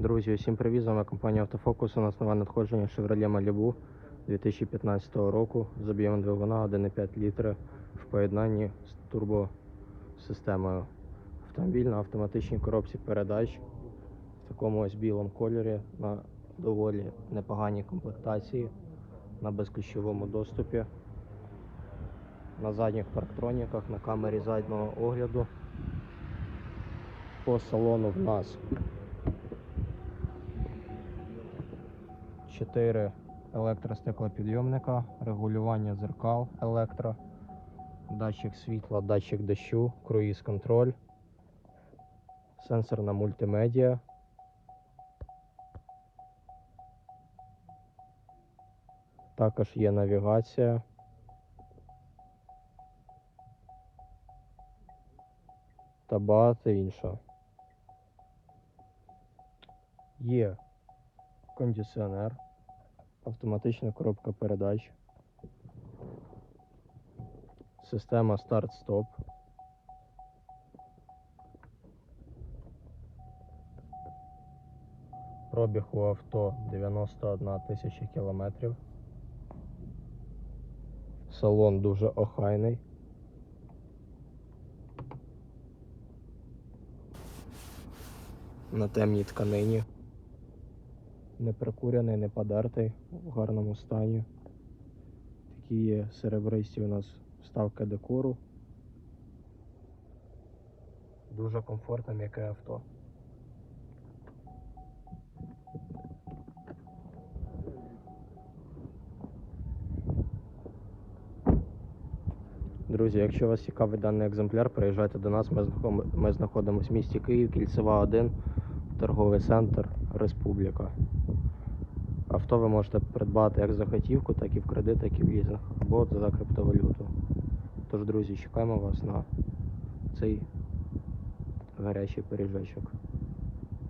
Друзі, усім привіт, з вами компанія Автофокус. У нас нове надходження Chevrolet Malibu 2015 року з об'ємом двигуна 1,5 літри в поєднанні з турбосистемою. Автомобіль на автоматичній коробці передач в такому ось білому кольорі на доволі непоганій комплектації, на безключовому доступі, на задніх парктроніках, на камері заднього огляду. По салону в нас 4 електростеклопідйомника, регулювання зеркал електро, датчик світла, датчик дощу, круїз контроль, сенсорна мультимедіа. Також є навігація. Та багато іншого. Є кондиціонер, автоматична коробка передач, система старт-стоп. Пробіг у авто 91 тисяча кілометрів. Салон дуже охайний. На темній тканині. Не прикурений, не подертий, в гарному стані. Такі є серебристі у нас вставки декору. Дуже комфортне м'яке авто. Друзі, якщо вас цікавить даний екземпляр, приїжджайте до нас. Ми Ми знаходимося в місті Київ, Кільцева 1, торговий центр Республіка. Авто ви можете придбати як за готівку, так і в кредит, так і в лізинг, або за криптовалюту. Тож, друзі, чекаємо вас на цей гарячий пиріжечок.